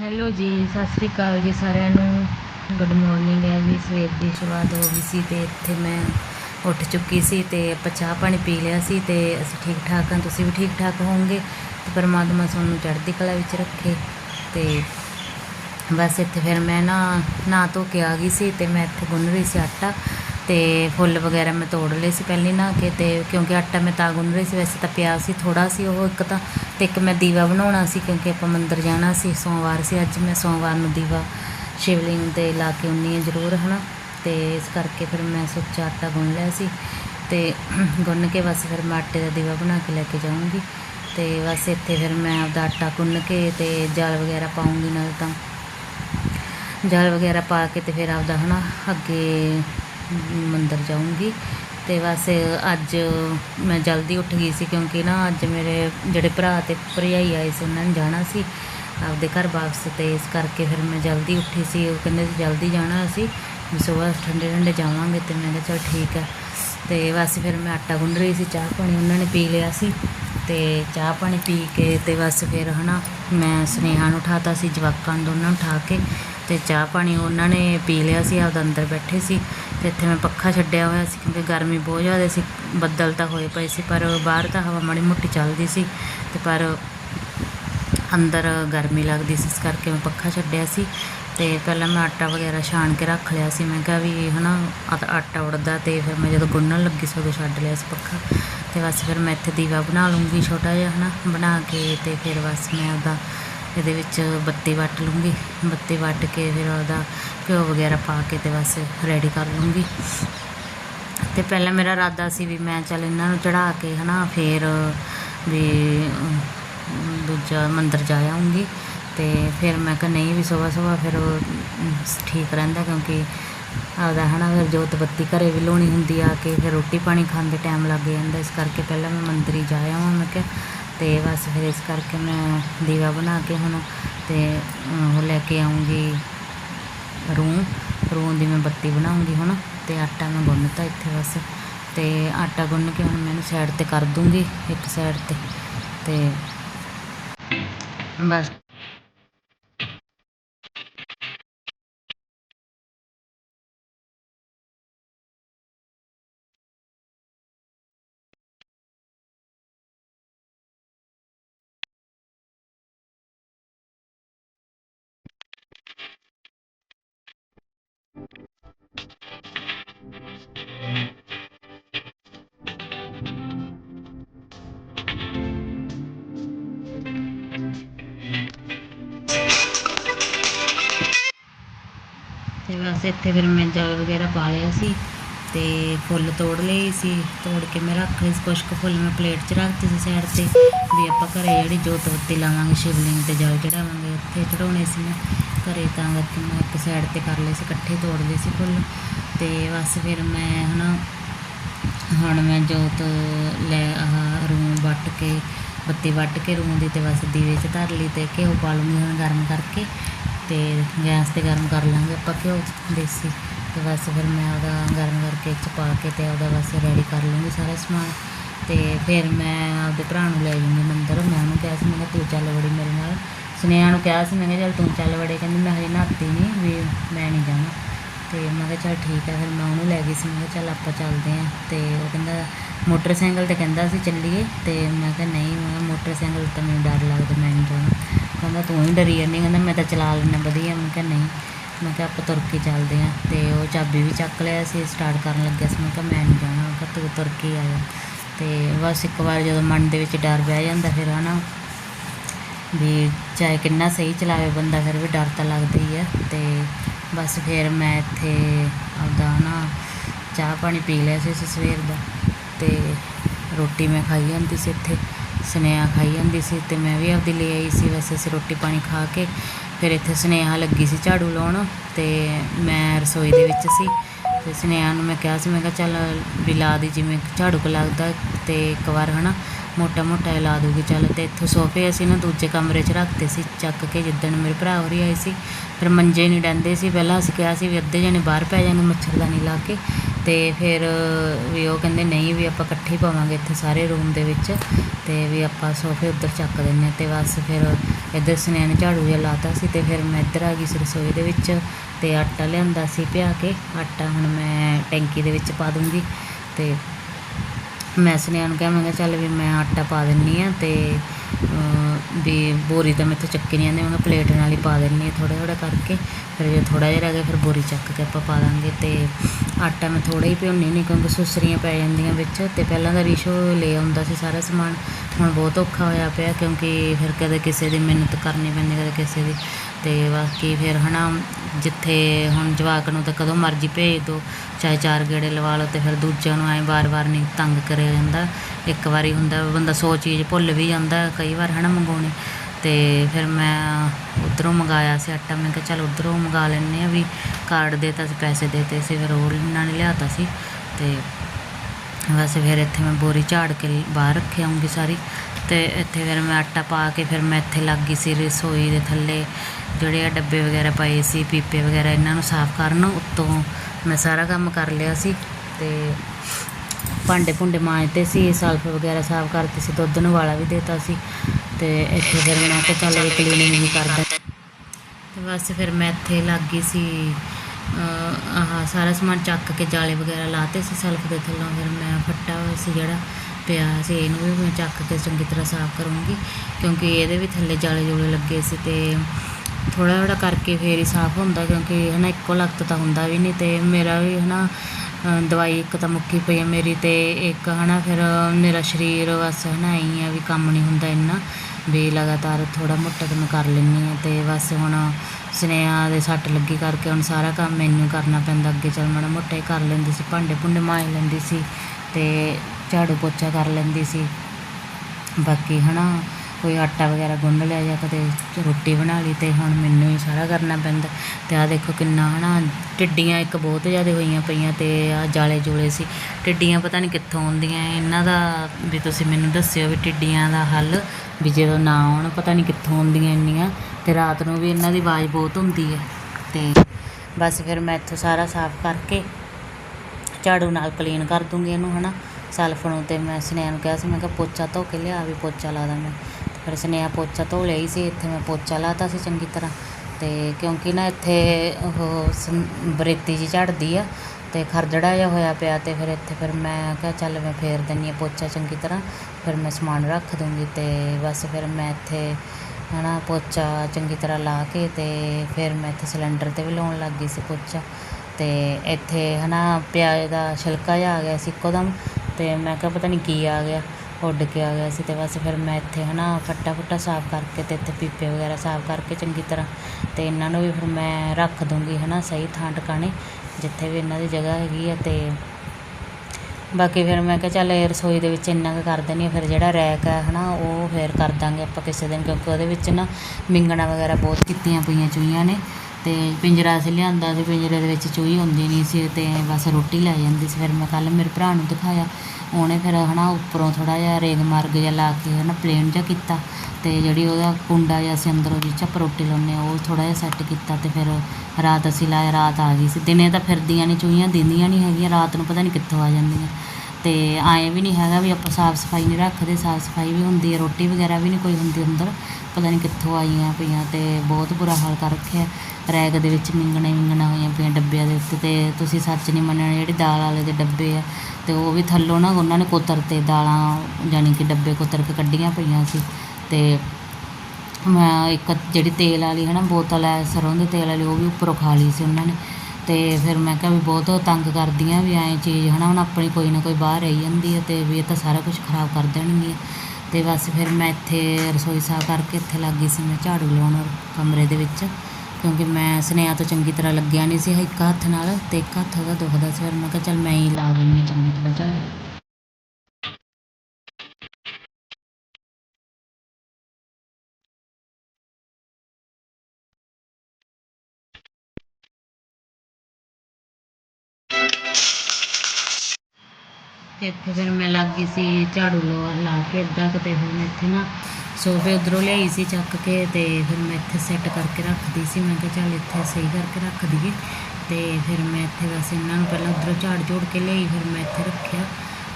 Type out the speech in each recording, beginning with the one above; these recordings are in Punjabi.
ਹੈਲੋ ਜੀ, ਸਤਿ ਸ੍ਰੀ ਅਕਾਲ ਜੀ ਸਾਰਿਆਂ ਨੂੰ। ਗੁੱਡ ਮਾਰਨਿੰਗ ਹੈ ਵੀ ਸਵੇਰ ਦੀ ਸ਼ੁਰੂਆਤ ਹੋ ਗਈ ਸੀ ਤੇ ਇੱਥੇ ਮੈਂ ਉੱਠ ਚੁੱਕੀ ਸੀ ਤੇ ਆਪਾਂ ਚਾਹ ਪਾਣੀ ਪੀ ਲਿਆ ਸੀ ਤੇ ਅਸੀਂ ਠੀਕ ਠਾਕ ਹਾਂ। ਤੁਸੀਂ ਵੀ ਠੀਕ ਠਾਕ ਹੋਵੋਗੇ? ਤੇ ਪਰਮਾਤਮਾ ਤੁਹਾਨੂੰ ਚੜ੍ਹਦੀ ਕਲਾ ਵਿੱਚ ਰੱਖੇ ਤੇ ਬਸ ਇੱਥੇ ਫਿਰ ਮੈਂ ਨਾ, ਨਹਾ ਧੋ ਕੇ ਆ ਗਈ ਸੀ ਤੇ ਮੈਂ ਇੱਥੇ ਗੁੰਨ ਰਹੀ ਸੀ ਆਟਾ। ਤੇ ਫੁੱਲ ਵਗੈਰਾ ਮੈਂ ਤੋੜ ਲਏ ਸੀ ਪਹਿਲੇ ਨਹਾ ਕੇ ਤੇ ਕਿਉਂਕਿ ਆਟਾ ਮੈਂ ਤਾਂ ਗੁੰਨ ਰਹੀ ਸੀ, ਵੈਸੇ ਤਾਂ ਪਿਆ ਸੀ ਥੋੜਾ ਸੀ ਉਹ ਇੱਕ ਤਾਂ ਤੇ ਇੱਕ ਮੈਂ ਦੀਵਾ ਬਣਾਉਣਾ ਸੀ ਕਿਉਂਕਿ ਆਪਾਂ ਮੰਦਰ ਜਾਣਾ ਸੀ, ਸੋਮਵਾਰ ਸੀ ਅੱਜ ਮੈਂ ਸੋਮਵਾਰ ਨੂੰ ਦੀਵਾ ਸ਼ਿਵਲਿੰਗ ਤੇ ਲਾ ਕੇ ਆਉਂਦੀ ਹਾਂ ਜ਼ਰੂਰ, ਹਨਾ? ਤੇ ਇਸ ਕਰਕੇ ਫਿਰ ਮੈਂ ਸੋਚਿਆ ਆਟਾ ਗੁੰਨ ਲਿਆ ਸੀ ਤੇ ਗੁੰਨ ਕੇ ਬਸ ਫਿਰ ਮੈਂ ਆਟੇ ਦਾ ਦੀਵਾ ਬਣਾ ਕੇ ਲੈ ਕੇ ਜਾਊਂਗੀ ਤੇ ਬਸ ਇੱਥੇ ਫਿਰ ਮੈਂ ਆਪਦਾ ਆਟਾ ਗੁੰਨ ਕੇ ਤੇ ਜਲ ਵਗੈਰਾ ਪਾਉਂਗੀ ਨਾਲ ਤਾਂ। ਜਲ ਵਗੈਰਾ ਪਾ ਕੇ ਤੇ ਫਿਰ ਆਪਦਾ, ਹਨਾ, ਅੱਗੇ ਮੰਦਰ ਜਾਊਂਗੀ। ਅਤੇ ਬਸ ਅੱਜ ਮੈਂ ਜਲਦੀ ਉੱਠ ਗਈ ਸੀ ਕਿਉਂਕਿ ਨਾ ਅੱਜ ਮੇਰੇ ਜਿਹੜੇ ਭਰਾ ਅਤੇ ਭਰਜਾਈ ਆਏ ਸੀ, ਉਹਨਾਂ ਨੇ ਜਾਣਾ ਸੀ ਆਪਦੇ ਘਰ ਵਾਪਸ ਤੇ ਇਸ ਕਰਕੇ ਫਿਰ ਮੈਂ ਜਲਦੀ ਉੱਠੀ ਸੀ। ਉਹ ਕਹਿੰਦੇ ਸੀ ਜਲਦੀ ਜਾਣਾ ਅਸੀਂ, ਵੀ ਸਵੇਰ ਠੰਡੇ ਠੰਡੇ ਜਾਵਾਂਗੇ ਤੇ ਮੈਂ ਕਿਹਾ ਚਲ ਠੀਕ ਹੈ ਤੇ ਬਸ ਫਿਰ ਮੈਂ ਆਟਾ ਗੁੰਨ ਰਹੀ ਸੀ, ਚਾਹ ਪਾਣੀ ਉਹਨਾਂ ਨੇ ਪੀ ਲਿਆ ਸੀ ਤੇ ਚਾਹ ਪਾਣੀ ਪੀ ਕੇ ਤੇ ਬਸ ਫਿਰ ਹਨਾ ਮੈਂ ਸੁਨੇਹਾ ਨੂੰ ਉਠਾਤਾ ਸੀ, ਜਵਾਕਾਂ ਨੂੰ ਦੋਨਾਂ ਨੂੰ ਉਠਾ ਕੇ ਤੇ ਚਾਹ ਪਾਣੀ ਉਹਨਾਂ ਨੇ ਪੀ ਲਿਆ ਸੀ, ਆਪਦੇ ਅੰਦਰ ਬੈਠੇ ਸੀ। ਇੱਥੇ ਮੈਂ ਪੱਖਾ ਛੱਡਿਆ ਹੋਇਆ ਸੀ ਕਿਉਂਕਿ ਗਰਮੀ ਬਹੁਤ ਜ਼ਿਆਦਾ ਸੀ, ਬੱਦਲ ਤਾਂ ਹੋਏ ਪਏ ਸੀ, ਪਰ ਬਾਹਰ ਤਾਂ ਹਵਾ ਮਾੜੀ ਮੋਟੀ ਚੱਲਦੀ ਸੀ ਤੇ ਪਰ ਅੰਦਰ ਗਰਮੀ ਲੱਗਦੀ ਸੀ, ਇਸ ਕਰਕੇ ਮੈਂ ਪੱਖਾ ਛੱਡਿਆ ਸੀ ਤੇ ਪਹਿਲਾਂ ਮੈਂ ਆਟਾ ਵਗੈਰਾ ਛਾਣ ਕੇ ਰੱਖ ਲਿਆ ਸੀ। ਮੈਂ ਕਿਹਾ ਵੀ ਹਨਾ ਆਟ- ਆਟਾ ਉੜਦਾ ਤੇ ਫਿਰ ਮੈਂ ਜਦੋਂ ਗੁੰਨਣ ਲੱਗੀ ਸੀ ਉਦੋਂ ਛੱਡ ਲਿਆ ਸੀ ਪੱਖਾ ਤੇ ਬਸ ਫਿਰ ਮੈਂ ਇੱਥੇ ਦੀਵਾ ਬਣਾ ਲੂੰਗੀ ਛੋਟਾ ਜਿਹਾ ਹਨਾ, ਬਣਾ ਕੇ ਤੇ ਫਿਰ ਬਸ ਮੈਂ ਉਹਦਾ ਇਹਦੇ ਵਿੱਚ ਬੱਤੀ ਵੱਟ ਲੂੰਗੀ, ਬੱਤੀ ਵੱਟ ਕੇ ਫਿਰ ਉਹਦਾ ਘਿਓ ਵਗੈਰਾ ਪਾ ਕੇ ਤੇ ਬਸ ਰੈਡੀ ਕਰ ਲੂੰਗੀ। ਤੇ ਪਹਿਲਾਂ ਮੇਰਾ ਇਰਾਦਾ ਸੀ ਵੀ ਮੈਂ ਚੱਲ ਇਹਨਾਂ ਨੂੰ ਚੜਾ ਕੇ ਹਨਾ ਫਿਰ ਵੀ ਦੂਜਾ ਮੰਦਰ ਜਾ ਆਉਂਗੀ ਤੇ ਫਿਰ ਮੈਂ ਕਿਹਾ ਨਹੀਂ ਵੀ ਸਵੇਰ ਸਵੇਰ ਫਿਰ ਠੀਕ ਰਹਿੰਦਾ ਕਿਉਂਕਿ ਆਪਦਾ ਹਨਾ ਫਿਰ ਜੋਤ ਬੱਤੀ ਘਰੇ ਵੀ ਲਾਉਣੀ ਹੁੰਦੀ ਆ ਕੇ ਫਿਰ ਰੋਟੀ ਪਾਣੀ ਖਾਣ ਖਾਂਦੇ ਟਾਈਮ ਲੱਗ ਜਾਂਦਾ। ਇਸ ਕਰਕੇ ਪਹਿਲਾਂ ਮੈਂ ਮੰਦਰ ਹੀ ਜਾ ਆਵਾਂ ਮੈਂ ਕਿਹਾ। ਤੇ ਬਸ ਫਿਰ ਇਸ ਕਰਕੇ ਮੈਂ ਦੀਵਾ ਬਣਾ ਕੇ ਹੁਣ ਤੇ ਉਹ ਲੈ ਕੇ ਆਉਂਗੀ ਰੂੰ ਦੀ ਮੈਂ ਬੱਤੀ ਬਣਾਉਂਗੀ ਹੁਣ ਤੇ ਆਟਾ ਮੈਂ ਗੁੰਨਤਾ ਇੱਥੇ ਬਸ। ਤੇ ਆਟਾ ਗੁੰਨ ਕੇ ਹੁਣ ਮੈਂ ਇਹਨੂੰ ਸਾਈਡ ਤੇ ਕਰ ਦੂੰਗੀ, ਇੱਕ ਸਾਈਡ ਤੇ। ਤੇ ਬਸ। ਤੇ ਬਸ ਇੱਥੇ ਫਿਰ ਮੈਂ ਜਲ ਵਗੈਰਾ ਪਾ ਲਿਆ ਸੀ। ਤੇ ਫੁੱਲ ਤੋੜ ਲਏ ਸੀ, ਤੋੜ ਕੇ ਮੈਂ ਰੱਖ ਲਏ ਸੀ। ਕੁਛ ਕੁ ਫੁੱਲ ਮੈਂ ਪਲੇਟ 'ਚ ਰੱਖਤੇ ਸੀ ਸਾਈਡ ਤੇ। ਵੀ ਆਪਾਂ ਘਰੇ ਜਿਹੜੀ ਜੋਤ ਬੱਤੀ ਲਾਵਾਂਗੇ, ਸ਼ਿਵਲਿੰਗ ਤੇ ਜਲ ਚੜਾਵਾਂਗੇ, ਉੱਥੇ ਚੜਾਉਣੇ ਸੀ ਮੈਂ। ਘਰੇ ਤਾਂ ਕਰਕੇ ਮੈਂ ਇੱਕ ਸਾਈਡ ਤੇ ਕਰ ਲਏ ਸੀ, ਇਕੱਠੇ ਤੋੜ ਲਏ ਸੀ ਫੁੱਲ। ਤੇ ਬਸ ਫਿਰ ਮੈਂ ਹਨਾ, ਹੁਣ ਮੈਂ ਜੋਤ ਲੈ, ਆਹ ਰੂੰ ਵੱਟ ਕੇ, ਬੱਤੀ ਵੱਟ ਕੇ ਰੂੰ ਦੀ ਤੇ ਬਸ ਦੀਵੇ 'ਚ ਧਰ ਲਈ ਤੇ ਘਿਓ ਪਾ ਲੂੰਗੀ ਹੁਣ ਗਰਮ ਕਰਕੇ। ਤੇ ਗੈਸ ਤੇ ਗਰਮ ਕਰ ਲਾਂਗੇ ਆਪਾਂ ਘਿਓ, ਦੇਸੀ। ਤੇ ਬਸ ਫਿਰ ਮੈਂ ਉਹਦਾ ਗਰਮ ਕਰਕੇ 'ਚ ਪਾ ਕੇ ਤੇ ਉਹਦਾ ਬਸ ਰੈਡੀ ਕਰ ਲੂੰਗੀ ਸਾਰਾ ਸਮਾਨ। ਤੇ ਫਿਰ ਮੈਂ ਆਪਦੇ ਭਰਾ ਨੂੰ ਲੈ ਜੂੰਗੀ ਮੰਦਰ। ਮੈਂ ਉਹਨੂੰ ਕਿਹਾ ਸੀ, ਮੈਂ ਕਿਹਾ ਤੂੰ ਚੱਲ ਵੜੀ ਮੇਰੇ ਨਾਲ। ਸੁਨੇਹਾ ਨੂੰ ਕਿਹਾ ਸੀ, ਮੈਂ ਕਿਹਾ ਚੱਲ ਤੂੰ ਚੱਲ ਵੜੇ। ਕਹਿੰਦੀ ਮੈਂ ਹਜੇ ਨਹਾਤੀ ਨਹੀਂ ਵੀ ਮੈਂ ਨਹੀਂ ਜਾਣਾ। ਤੇ ਮੈਂ ਕਿਹਾ ਚੱਲ ਠੀਕ ਹੈ, ਫਿਰ ਮੈਂ ਉਹਨੂੰ ਲੈ ਗਈ ਸੀ। ਮੈਂ ਕਿਹਾ ਚੱਲ ਆਪਾਂ ਚੱਲਦੇ ਹਾਂ। ਤੇ ਉਹ ਕਹਿੰਦਾ, ਮੋਟਰਸਾਈਕਲ ਤੇ ਕਹਿੰਦਾ ਸੀ ਚੱਲੀਏ। ਤੇ ਮੈਂ ਕਿਹਾ ਨਹੀਂ, ਮੈਂ ਕਿਹਾ ਮੋਟਰਸਾਈਕਲ ਤਾਂ ਮੈਨੂੰ ਡਰ ਲੱਗਦਾ, ਮੈਂ ਨਹੀਂ ਜਾਣਾ। ਕਹਿੰਦਾ ਤੂੰ ਹੀ ਡਰੀ ਜਾਂਦੀ ਕਹਿੰਦਾ ਮੈਂ ਤਾਂ ਚਲਾ ਲੈਣਾ ਵਧੀਆ। ਮੈਂ ਕਿਹਾ ਨਹੀਂ। ਮੈਂ ਕਿਹਾ ਆਪਾਂ ਤੁਰ ਕੇ ਚੱਲਦੇ ਹਾਂ ਅਤੇ ਉਹ ਚਾਬੀ ਵੀ ਚੱਕ ਲਿਆ ਸੀ ਸਟਾਰਟ ਕਰਨ ਲੱਗਿਆ ਸੀ। ਮੈਂ ਕਿਹਾ ਮੈਂ ਨਹੀਂ ਜਾਣਾ, ਮੈਂ ਕਿਹਾ ਤੂੰ ਤੁਰ ਕੇ ਆ ਜਾ। ਅਤੇ ਬਸ ਇੱਕ ਵਾਰ ਜਦੋਂ ਮਨ ਦੇ ਵਿੱਚ ਡਰ ਬਹਿ ਜਾਂਦਾ ਫਿਰ ਹੈ ਨਾ ਵੀ ਚਾਹੇ ਕਿੰਨਾ ਸਹੀ ਚਲਾਵੇ ਬੰਦਾ, ਫਿਰ ਵੀ ਡਰ ਤਾਂ ਲੱਗਦਾ ਹੀ ਆ। ਅਤੇ ਬਸ ਫਿਰ ਮੈਂ ਇੱਥੇ ਆਪਦਾ ਨਾ ਚਾਹ ਪਾਣੀ ਪੀ ਲਿਆ ਸੀ ਅਸੀਂ ਸਵੇਰ ਦਾ। ਅਤੇ ਰੋਟੀ ਮੈਂ ਖਾਈ ਜਾਂਦੀ ਸੀ ਇੱਥੇ, ਸਨੇਹਾ ਖਾਈ ਜਾਂਦੀ ਸੀ ਤੇ ਮੈਂ ਵੀ ਆਪਦੀ ਲੈ ਆਈ ਸੀ। ਵੈਸੇ ਅਸੀਂ ਰੋਟੀ ਪਾਣੀ ਖਾ ਕੇ ਫਿਰ ਇੱਥੇ ਸੁਨੇਹਾ ਲੱਗੀ ਸੀ ਝਾੜੂ ਲਾਉਣ ਤੇ ਮੈਂ ਰਸੋਈ ਦੇ ਵਿੱਚ ਸੀ ਤੇ ਸੁਨੇਹਾ ਨੂੰ ਮੈਂ ਕਿਹਾ ਸੀ, ਮੈਂ ਕਿਹਾ ਚੱਲ ਵੀ ਲਾ ਦੀ ਜਿਵੇਂ ਝਾੜੂ ਕੁ ਲੱਗਦਾ ਤੇ ਇੱਕ ਵਾਰ ਹਨਾ ਮੋਟਾ ਮੋਟਾ ਲਾ ਦੂਗੀ, ਚੱਲ ਤੇ ਇੱਥੋਂ ਸੋਫੇ ਅਸੀਂ ਨਾ ਦੂਜੇ ਕਮਰੇ 'ਚ ਰੱਖਤੇ ਸੀ ਚੱਕ ਕੇ ਜਿੱਦਣ ਮੇਰੇ ਭਰਾ ਹੋਰੀ ਆਏ ਸੀ, ਫਿਰ ਮੰਜੇ ਨਹੀਂ ਡੰਦੇ ਸੀ, ਪਹਿਲਾਂ ਅਸੀਂ ਕਿਹਾ ਸੀ ਵੀ ਅੱਧੇ ਜਣੇ ਬਾਹਰ ਪੈ ਜਾਣਗੇ ਮੱਛਰਦਾਨੀ ਲਾ ਕੇ ਤੇ ਫਿਰ ਵੀ ਉਹ ਕਹਿੰਦੇ ਨਹੀਂ ਵੀ ਆਪਾਂ ਇਕੱਠੇ ਪਾਵਾਂਗੇ ਇੱਥੇ ਸਾਰੇ ਰੂਮ ਦੇ ਵਿੱਚ ਤੇ ਵੀ ਆਪਾਂ ਸੋਫੇ ਉੱਧਰ ਚੱਕ ਦਿੰਨੇ ਤੇ ਬਸ ਫਿਰ ਇੱਧਰ ਸੁਨੇਹਾ ਨੇ ਝਾੜੂ ਜਿਹਾ ਲਾਤਾ ਸੀ ਤੇ ਫਿਰ ਮੈਂ ਇੱਧਰ ਆ ਗਈ ਸੀ ਰਸੋਈ ਦੇ ਵਿੱਚ ਤੇ ਆਟਾ ਲਿਆਂਦਾ ਸੀ ਪਿਆ ਕੇ, ਆਟਾ ਹੁਣ ਮੈਂ ਟੈਂਕੀ ਦੇ ਵਿੱਚ ਪਾ ਦੂੰਗੀ ਤੇ ਮੈਂ ਸੁਨੇਹਾ ਨੂੰ ਕਿਹਾ ਮੈਂ ਕਿਹਾ ਚੱਲ ਵੀ ਮੈਂ ਆਟਾ ਪਾ ਦਿੰਨੀ ਆ ਤੇ ਵੀ ਬੋਰੀ ਤਾਂ ਮੈਥੋਂ ਚੱਕੀ ਨਹੀਂ ਜਾਂਦੀ, ਮੈਂ ਕਿਹਾ ਪਲੇਟ ਨਾਲ ਹੀ ਪਾ ਦਿੰਦੀ ਆ ਥੋੜ੍ਹਾ ਥੋੜ੍ਹਾ ਕਰਕੇ। ਫਿਰ ਜੇ ਥੋੜ੍ਹਾ ਜਿਹਾ ਰਹਿ ਗਿਆ, ਫਿਰ ਬੋਰੀ ਚੱਕ ਕੇ ਆਪਾਂ ਪਾ ਦਾਂਗੇ ਅਤੇ ਆਟਾ ਮੈਂ ਥੋੜ੍ਹਾ ਹੀ ਭਿਉਂਦੀ ਨਹੀਂ ਕਿਉਂਕਿ ਸੁਸਰੀਆਂ ਪੈ ਜਾਂਦੀਆਂ ਵਿੱਚ ਅਤੇ ਪਹਿਲਾਂ ਤਾਂ ਰੀਸ਼ੋ ਲੈ ਆਉਂਦਾ ਸੀ ਸਾਰਾ ਸਮਾਨ। ਹੁਣ ਬਹੁਤ ਔਖਾ ਹੋਇਆ ਪਿਆ ਕਿਉਂਕਿ ਫਿਰ ਕਦੇ ਕਿਸੇ ਦੀ ਮਿਹਨਤ ਕਰਨੀ ਪੈਂਦੀ, ਕਦੇ ਕਿਸੇ ਦੀ ਤੇ ਬਾਕੀ ਫਿਰ ਹਨਾ, ਜਿੱਥੇ ਹੁਣ ਜਵਾਕ ਨੂੰ ਤਾਂ ਕਦੋਂ ਮਰਜ਼ੀ ਭੇਜ ਦਿਓ ਚਾਹੇ ਚਾਰ ਗੇੜੇ ਲਵਾ ਲਓ ਤੇ ਫਿਰ ਦੂਜਿਆਂ ਨੂੰ ਐਂ ਵਾਰ-ਵਾਰ ਨਹੀਂ ਤੰਗ ਕਰਿਆ ਜਾਂਦਾ। ਇੱਕ ਵਾਰੀ ਹੁੰਦਾ ਬੰਦਾ ਸੌ ਚੀਜ਼ ਭੁੱਲ ਵੀ ਜਾਂਦਾ, ਕਈ ਵਾਰ ਹਨਾ ਮੰਗਾਉਣੀ। ਤੇ ਫਿਰ ਮੈਂ ਉਧਰੋਂ ਮੰਗਾਇਆ ਸੀ ਆਟਾ, ਮੈਂ ਕਿਹਾ ਚੱਲ ਉਧਰੋਂ ਮੰਗਾ ਲੈਂਦੇ ਆ ਵੀ ਕਾਰਡ ਦੇ ਤਾਂ ਪੈਸੇ ਦੇਤੇ ਸੀ, ਫਿਰ ਉਹ ਇਹਨਾਂ ਨੇ ਲਿਆਤਾ ਸੀ। ਤੇ ਵੈਸੇ ਫਿਰ ਇੱਥੇ ਮੈਂ ਬੋਰੀ ਝਾੜ ਕੇ ਬਾਹਰ ਰੱਖ ਆਉਂਗੀ ਸਾਰੀ। ਅਤੇ ਇੱਥੇ ਫਿਰ ਮੈਂ ਆਟਾ ਪਾ ਕੇ ਫਿਰ ਮੈਂ ਇੱਥੇ ਲੱਗ ਗਈ ਸੀ ਰਸੋਈ ਦੇ ਥੱਲੇ। ਜਿਹੜੇ ਆ ਡੱਬੇ ਵਗੈਰਾ ਪਏ ਸੀ, ਪੀਪੇ ਵਗੈਰਾ, ਇਹਨਾਂ ਨੂੰ ਸਾਫ਼ ਕਰਨ ਉੱਤੋਂ ਮੈਂ ਸਾਰਾ ਕੰਮ ਕਰ ਲਿਆ ਸੀ ਤੇ ਭਾਂਡੇ ਭੁੰਡੇ ਮਾਂਜਤੇ ਸੀ, ਸਲਫ ਵਗੈਰਾ ਸਾਫ਼ ਕਰਤੇ ਸੀ, ਦੁੱਧ ਨੂੰ ਵਾਲਾ ਵੀ ਦੇਤਾ ਸੀ ਤੇ ਇੱਥੇ ਫਿਰ ਮੈਂ ਕਿਹਾ ਚੱਲ ਇਹ ਕਲੀਨਿੰਗ ਵੀ ਕਰਦਾ ਤੇ ਬਸ ਫਿਰ ਮੈਂ ਇੱਥੇ ਲੱਗ ਗਈ ਸੀ, ਅਹ ਆਹ ਸਾਰਾ ਸਮਾਨ ਚੱਕ ਕੇ ਜਾਲੇ ਵਗੈਰਾ ਲਾਤੇ ਸੀ ਸਲਫ ਦੇ ਥੱਲੋਂ, ਫਿਰ ਮੈਂ ਫੱਟਾ ਹੋਇਆ ਸੀ ਜਿਹੜਾ ਪਿਆ ਸੀ, ਇਹਨੂੰ ਵੀ ਮੈਂ ਚੱਕ ਕੇ ਚੰਗੀ ਤਰ੍ਹਾਂ ਸਾਫ਼ ਕਰੂੰਗੀ, ਕਿਉਂਕਿ ਇਹਦੇ ਵੀ ਥੱਲੇ ਜਾਲੇ ਜੋਲੇ ਲੱਗੇ ਸੀ ਤੇ ਥੋੜ੍ਹਾ ਥੋੜ੍ਹਾ ਕਰਕੇ ਫੇਰ ਹੀ ਸਾਫ਼ ਹੁੰਦਾ, ਕਿਉਂਕਿ ਹਨਾ ਇੱਕੋ ਲਖਤ ਤਾਂ ਹੁੰਦਾ ਵੀ ਨਹੀਂ ਤੇ ਮੇਰਾ ਵੀ ਹਨਾ, ਅਹ, ਦਵਾਈ ਇੱਕ ਤਾਂ ਮੁੱਕੀ ਪਈ ਹੈ ਮੇਰੀ ਤੇ ਇੱਕ ਹਨਾ ਫਿਰ ਮੇਰਾ ਸਰੀਰ ਬਸ ਹਨਾ ਐਂ ਹੀ ਆ ਵੀ ਕੰਮ ਨਹੀਂ ਹੁੰਦਾ ਇੰਨਾ, ਵੀ ਲਗਾਤਾਰ ਥੋੜਾ ਮੋਟਾ ਤਾਂ ਮੈਂ ਕਰ ਲੈਂਦੀ ਹਾਂ ਤੇ ਬਸ ਹੁਣ ਸਨੇਹਾ ਦੇ ਸੱਟ ਲੱਗੀ ਕਰਕੇ ਹੁਣ ਸਾਰਾ ਕੰਮ ਮੈਨੂੰ ਕਰਨਾ ਪੈਂਦਾ, ਅੱਗੇ ਚੱਲ ਮਾੜਾ ਮੋਟਾ ਹੀ ਕਰ ਲੈਂਦੀ ਸੀ, ਭਾਂਡੇ ਭੁੰਡੇ ਮਾਂਜ ਲੈਂਦੀ ਸੀ ਤੇ ਝਾੜੂ ਪੋਚਾ ਕਰ ਲੈਂਦੀ ਸੀ। ਬਾਕੀ ਹਨਾ, ਕੋਈ ਆਟਾ ਵਗੈਰਾ ਗੁੰਨ ਲਿਆ ਜਾਂ ਕਦੇ ਰੋਟੀ ਬਣਾ ਲਈ ਤੇ ਹੁਣ ਮੈਨੂੰ ਹੀ ਸਾਰਾ ਕਰਨਾ ਪੈਂਦਾ। ਤੇ ਆ ਦੇਖੋ ਕਿੰਨਾ ਹਨਾ, ਟਿੱਡੀਆਂ ਇੱਕ ਬਹੁਤ ਜ਼ਿਆਦਾ ਹੋਈਆਂ ਪਈਆਂ ਤੇ ਆ ਜਾਲੇ ਜੁਲੇ ਸੀ। ਟਿੱਡੀਆਂ ਪਤਾ ਨਹੀਂ ਕਿੱਥੋਂ ਆਉਂਦੀਆਂ, ਇਹਨਾਂ ਦਾ ਵੀ ਤੁਸੀਂ ਮੈਨੂੰ ਦੱਸਿਓ ਵੀ ਟਿੱਡੀਆਂ ਦਾ ਹੱਲ ਵੀ ਜਦੋਂ ਨਾ ਆਉਣ ਪਤਾ ਨਹੀਂ ਕਿੱਥੋਂ ਆਉਂਦੀਆਂ ਇੰਨੀਆਂ ਤੇ ਰਾਤ ਨੂੰ ਵੀ ਇਹਨਾਂ ਦੀ ਆਵਾਜ਼ ਬਹੁਤ ਹੁੰਦੀ ਹੈ। ਤੇ ਬਸ ਫਿਰ ਮੈਂ ਇੱਥੋਂ ਸਾਰਾ ਸਾਫ਼ ਕਰਕੇ ਝਾੜੂ ਨਾਲ ਕਲੀਨ ਕਰ ਦੂੰਗੀ ਇਹਨੂੰ ਹਨਾ। ਸੈਲਫ ਨੂੰ ਤੇ ਮੈਂ ਸੁਨੇਹਾ ਨੂੰ ਕਿਹਾ ਸੀ ਮੈਂ ਕਿਹਾ ਪੋਚਾ ਧੋ ਕੇ ਲਿਆ ਵੀ ਪੋਚਾ ਲਾ ਦਾਂ ਮੈਂ ਫਿਰ ਸੁਨੇਹਾ ਪੋਚਾ ਧੋ ਲਿਆ ਹੀ ਸੀ ਇੱਥੇ ਮੈਂ ਪੋਚਾ ਲਾਤਾ ਸੀ ਚੰਗੀ ਤਰ੍ਹਾਂ ਤੇ ਕਿਉਂਕਿ ਨਾ ਇੱਥੇ ਉਹ ਸੰ- ਬਰੇਤੀ ਜੀ ਝੜਦੀ ਆ ਤੇ ਖਰਜੜਾ ਜਿਹਾ ਹੋਇਆ ਪਿਆ ਤੇ ਫਿਰ ਇੱਥੇ ਫਿਰ ਮੈਂ ਕਿਹਾ ਚੱਲ ਮੈਂ ਫੇਰ ਦਿੰਨੀ ਆ ਪੋਚਾ ਚੰਗੀ ਤਰ੍ਹਾਂ ਫਿਰ ਮੈਂ ਸਮਾਨ ਰੱਖ ਦੂੰਗੀ ਤੇ ਬਸ ਫਿਰ ਮੈਂ ਇੱਥੇ ਹਨਾ ਪੋਚਾ ਚੰਗੀ ਤਰ੍ਹਾਂ ਲਾ ਕੇ ਤੇ ਫਿਰ ਮੈਂ ਇੱਥੇ ਸਿਲੰਡਰ ਤੇ ਵੀ ਲਾਉਣ ਲੱਗ ਗਈ ਸੀ ਪੋਚਾ ਤੇ ਇੱਥੇ ਹਨਾ ਪਿਆਜ਼ ਦਾ ਛਿਲਕਾ ਜਿਹਾ ਆ ਗਿਆ ਸੀ ਇੱਕੋ ਦਮ ਅਤੇ ਮੈਂ ਕਿਹਾ ਪਤਾ ਨਹੀਂ ਕੀ ਆ ਗਿਆ, ਉੱਡ ਕੇ ਆ ਗਿਆ ਸੀ ਅਤੇ ਬਸ ਫਿਰ ਮੈਂ ਇੱਥੇ ਹੈ ਨਾ ਫੱਟਾ ਫੁੱਟਾ ਸਾਫ਼ ਕਰਕੇ ਅਤੇ ਇੱਥੇ ਪੀਪੇ ਵਗੈਰਾ ਸਾਫ਼ ਕਰਕੇ ਚੰਗੀ ਤਰ੍ਹਾਂ ਅਤੇ ਇਹਨਾਂ ਨੂੰ ਵੀ ਫਿਰ ਮੈਂ ਰੱਖ ਦੂੰਗੀ ਹੈ ਨਾ ਸਹੀ ਥਾਂ ਟਿਕਾਣੇ, ਜਿੱਥੇ ਵੀ ਇਹਨਾਂ ਦੀ ਜਗ੍ਹਾ ਹੈਗੀ ਆ ਅਤੇ ਬਾਕੀ ਫਿਰ ਮੈਂ ਕਿਹਾ ਚੱਲ ਇਹ ਰਸੋਈ ਦੇ ਵਿੱਚ ਇੰਨਾ ਕੁ ਕਰ ਦਿੰਦੀ ਹਾਂ, ਫਿਰ ਜਿਹੜਾ ਰੈਕ ਹੈ ਹਨਾ ਉਹ ਫਿਰ ਕਰ ਦਾਂਗੇ ਆਪਾਂ ਕਿਸੇ ਦਿਨ ਕਿਉਂਕਿ ਉਹਦੇ ਵਿੱਚ ਨਾ ਮਿੰਗਣਾ ਵਗੈਰਾ ਬਹੁਤ ਕੀਤੀਆਂ ਪਈਆਂ ਚੂਹੀਆਂ ਨੇ ਅਤੇ ਪਿੰਜਰਾ ਅਸੀਂ ਲਿਆਂਦਾ ਸੀ ਪਿੰਜਰੇ ਦੇ ਵਿੱਚ ਚੂਹੀ ਹੁੰਦੀ ਨਹੀਂ ਸੀ ਅਤੇ ਬਸ ਰੋਟੀ ਲੈ ਜਾਂਦੀ ਸੀ। ਫਿਰ ਮੈਂ ਕੱਲ੍ਹ ਮੇਰੇ ਭਰਾ ਨੂੰ ਦਿਖਾਇਆ। ਉਹਨੇ ਫਿਰ ਹੈ ਨਾ ਉੱਪਰੋਂ ਥੋੜ੍ਹਾ ਜਿਹਾ ਰੇਗ ਮਾਰਗ ਜਿਹਾ ਲਾ ਕੇ ਹੈ ਨਾ ਪਲੇਨ ਜਿਹਾ ਕੀਤਾ ਅਤੇ ਜਿਹੜੀ ਉਹਦਾ ਕੁੰਡਾ ਜਿਹਾ ਅਸੀਂ ਅੰਦਰੋਂ ਜਿਹ 'ਚ ਆਪਾਂ ਰੋਟੀ ਲਾਉਂਦੇ ਹਾਂ, ਉਹ ਥੋੜ੍ਹਾ ਜਿਹਾ ਸੈੱਟ ਕੀਤਾ ਅਤੇ ਫਿਰ ਰਾਤ ਅਸੀਂ ਲਾਇਆ, ਰਾਤ ਆ ਗਈ ਸੀ। ਦਿਨੇ ਤਾਂ ਫਿਰਦੀਆਂ ਨਹੀਂ, ਚੂਹੀਆਂ ਦਿੰਦੀਆਂ ਨਹੀਂ ਹੈਗੀਆਂ, ਰਾਤ ਨੂੰ ਪਤਾ ਨਹੀਂ ਕਿੱਥੋਂ ਆ ਜਾਂਦੀਆਂ। ਅਤੇ ਐਂ ਵੀ ਨਹੀਂ ਹੈਗਾ ਵੀ ਆਪਾਂ ਸਾਫ਼ ਸਫ਼ਾਈ ਨਹੀਂ ਰੱਖਦੇ, ਸਾਫ਼ ਸਫ਼ਾਈ ਵੀ ਹੁੰਦੀ ਹੈ, ਰੋਟੀ ਵਗੈਰਾ ਵੀ ਨਹੀਂ ਕੋਈ ਹੁੰਦੀ ਅੰਦਰ। ਪਤਾ ਨਹੀਂ ਕਿੱਥੋਂ ਆਈਆਂ ਪਈਆਂ ਤੇ ਬਹੁਤ ਬੁਰਾ ਹਾਲ ਕਰ ਰੱਖਿਆ। ਰੈਕ ਦੇ ਵਿੱਚ ਮਿੰਗਣੇ ਮਿੰਗਣਾ ਹੋਈਆਂ ਪਈਆਂ ਡੱਬਿਆਂ ਦੇ ਉੱਤੇ ਤੇ ਤੁਸੀਂ ਸੱਚ ਨਹੀਂ ਮੰਨਣਾ, ਜਿਹੜੇ ਦਾਲ ਵਾਲੇ ਦੇ ਡੱਬੇ ਆ ਤੇ ਉਹ ਵੀ ਥੱਲੋਂ ਨਾ ਉਹਨਾਂ ਨੇ ਕੁਤਰ ਤੇ ਦਾਲਾਂ ਯਾਨੀ ਕਿ ਡੱਬੇ ਕੁਤਰ ਕੇ ਕੱਢੀਆਂ ਪਈਆਂ ਸੀ ਤੇ ਮੈਂ ਇੱਕ ਜਿਹੜੀ ਤੇਲ ਵਾਲੀ ਹੈ ਨਾ ਬੋਤਲ ਹੈ ਸਰੋਂ ਦੇ ਤੇਲ ਵਾਲੀ ਉਹ ਵੀ ਉੱਪਰੋਂ ਖਾ ਲਈ ਸੀ ਉਹਨਾਂ ਨੇ ਤੇ ਫਿਰ ਮੈਂ ਕਿਹਾ ਵੀ ਬਹੁਤ ਤੰਗ ਕਰਦੀਆਂ ਵੀ ਐਂ ਚੀਜ਼ ਹੈ ਨਾ ਹੁਣ ਆਪਣੀ ਕੋਈ ਨਾ ਕੋਈ ਬਾਹਰ ਰਹੀ ਜਾਂਦੀ ਹੈ ਤੇ ਵੀ ਇਹ ਤਾਂ ਸਾਰਾ ਕੁਝ ਖਰਾਬ ਕਰ ਦੇਣਗੀਆਂ। ਤੇ ਬਸ ਫਿਰ ਮੈਂ ਇੱਥੇ ਰਸੋਈ ਸਾਫ਼ ਕਰਕੇ ਇੱਥੇ ਲੱਗ ਗਈ ਸੀ ਮੈਂ ਝਾੜੂ ਲਾਉਣ ਕਮਰੇ ਦੇ ਵਿੱਚ, ਕਿਉਂਕਿ ਮੈਂ ਸੁਨੇਹਾ ਤੋਂ ਚੰਗੀ ਤਰ੍ਹਾਂ ਲੱਗਿਆ ਨਹੀਂ ਸੀ ਇੱਕ ਹੱਥ ਨਾਲ ਤੇ ਇੱਕ ਹੱਥ ਉਹਦਾ ਦੁਖਦਾ ਸੀ ਫਿਰ ਮੈਂ ਕਿਹਾ ਚੱਲ ਮੈਂ ਹੀ ਲਾ ਦਿੰਦੀ ਹਾਂ ਚੰਗੀ ਤਰ੍ਹਾਂ ਝਾੜੂ। ਤੇ ਇੱਥੇ ਫਿਰ ਮੈਂ ਲੱਗ ਗਈ ਸੀ ਝਾੜੂ ਲਾ ਲਾ ਕੇ ਇੱਦਾਂ ਕਿਤੇ ਫਿਰ ਮੈਂ ਇੱਥੇ ਨਾ ਸੋਫੇ ਉਧਰੋਂ ਲਿਆਈ ਸੀ ਚੱਕ ਕੇ ਤੇ ਫਿਰ ਮੈਂ ਇੱਥੇ ਸੈੱਟ ਕਰਕੇ ਰੱਖਦੀ ਸੀ। ਮੈਂ ਕਿਹਾ ਚੱਲ ਇੱਥੇ ਸਹੀ ਕਰਕੇ ਰੱਖ ਦਈਏ। ਤੇ ਫਿਰ ਮੈਂ ਇੱਥੇ ਵੈਸੇ ਇਹਨਾਂ ਨੂੰ ਪਹਿਲਾਂ ਉਧਰੋਂ ਝਾੜ ਝੋੜ ਕੇ ਲਿਆਈ ਫਿਰ ਮੈਂ ਇੱਥੇ ਰੱਖਿਆ।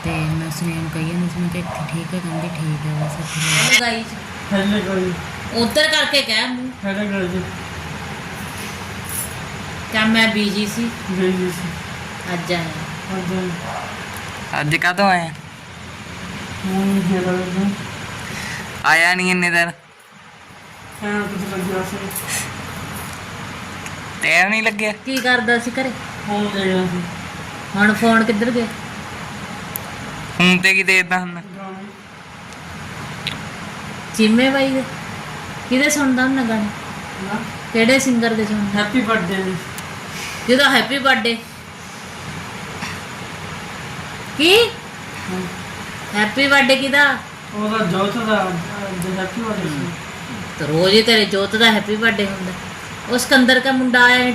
ਤੇ ਮੈਂ ਸੁਨੇਹਾ ਨੂੰ ਕਹੀ ਜਾਂਦੀ ਸੀ ਮੈਂ ਕਿਹਾ ਇੱਥੇ ਠੀਕ ਹੈ ਕਹਿੰਦੀ ਠੀਕ ਹੈ ਬਸ ਇੱਥੇ ਗਾਈਸ ਹੈਲੇ ਕੋਈ ਉਧਰ ਕਰਕੇ ਕਹਿ ਮੂੰਹ। ਹੈਲੇ ਕੋਈ ਜੀ ਕਿ ਮੈਂ ਬੀਜੀ ਸੀ। ਗਈ ਜੀ ਸੀ। ਅੱਜ ਆਇਆ। ਅੱਜ ਅੱਜ ਕਦੋਂ ਆਇਆ ਹੁਣ ਜਿਹੜਾ ਆਇਆ ਨਹੀਂ ਇੰਨੇ ਦਿਨ। ਹਾਂ ਕੁਝ ਲੱਗਿਆ ਸੀ? ਟਾਈਮ ਨਹੀਂ ਲੱਗਿਆ। ਕੀ ਕਰਦਾ ਸੀ ਘਰੇ? ਹੁਣ ਗਿਆ ਸੀ। ਹੁਣ ਫੋਨ ਕਿੱਧਰ ਗਿਆ? ਹੁਣ ਤੇ ਕੀ ਦੇਖਦਾ ਹੁੰਦਾ। ਗਾਣੇ। ਚੀਮੇ ਬਾਈ ਦੇ। ਕਿਹਦੇ ਸੁਣਦਾ ਹੁੰਦਾ ਗਾਣੇ? ਨਾ। ਕਿਹੜੇ ਸਿੰਗਰ ਦੇ ਸੁਣਦਾ? Happy birthday ji. ਜਿਹਦਾ ਹੈਪੀ ਬਰਥਡੇ ਕੀ। ਹੈਪੀ ਬਰਥਡੇ ਕਿਹਦਾ? ਉਹਦਾ ਜੋਤ ਦਾ ਜੋ ਹੈਪੀ ਬਰਥਡੇ ਸੀ? ਤੇ ਰੋਜ਼ ਹੀ ਤੇਰੇ ਜੋਤ ਦਾ ਹੈਪੀ ਬਰਥਡੇ ਹੁੰਦਾ। ਉਹ ਸਿਕੰਦਰ ਦਾ ਮੁੰਡਾ ਆਇਆ